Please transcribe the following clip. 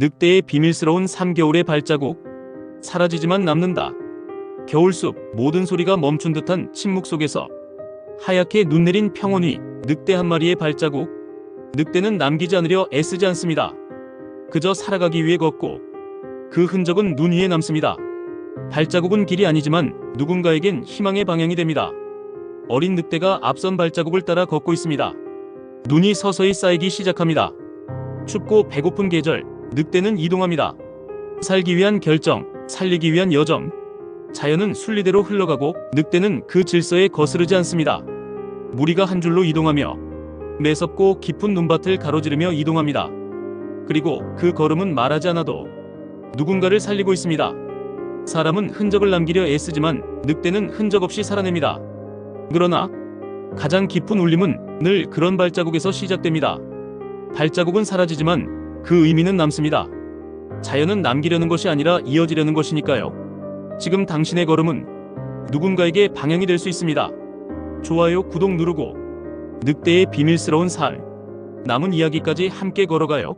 늑대의 비밀스러운 3개월의 발자국. 사라지지만 남는다. 겨울숲 모든 소리가 멈춘 듯한 침묵 속에서 하얗게 눈 내린 위 늑대 한 마리의 발자국. 늑대는 남기지 않으려 애쓰지 않습니다. 그저 살아가기 위해 걷고 그 흔적은 눈 위에 남습니다. 발자국은 길이 아니지만 누군가에겐 희망의 방향이 됩니다. 어린 늑대가 앞선 발자국을 따라 걷고 있습니다. 눈이 서서히 쌓이기 시작합니다. 춥고 배고픈 계절, 늑대는 이동합니다. 살기 위한 결정, 살리기 위한 여정. 자연은 순리대로 흘러가고 늑대는 그 질서에 거스르지 않습니다. 무리가 한 줄로 이동하며 매섭고 깊은 눈밭을 가로지르며 이동합니다. 그리고 그 걸음은 말하지 않아도 누군가를 살리고 있습니다. 사람은 흔적을 남기려 애쓰지만 늑대는 흔적 없이 살아냅니다. 그러나 가장 깊은 울림은 늘 그런 발자국에서 시작됩니다. 발자국은 사라지지만 그 의미는 남습니다. 자연은 남기려는 것이 아니라 이어지려는 것이니까요. 지금 당신의 걸음은 누군가에게 방향이 될 수 있습니다. 좋아요, 구독 누르고 늑대의 비밀스러운 삶 남은 이야기까지 함께 걸어가요.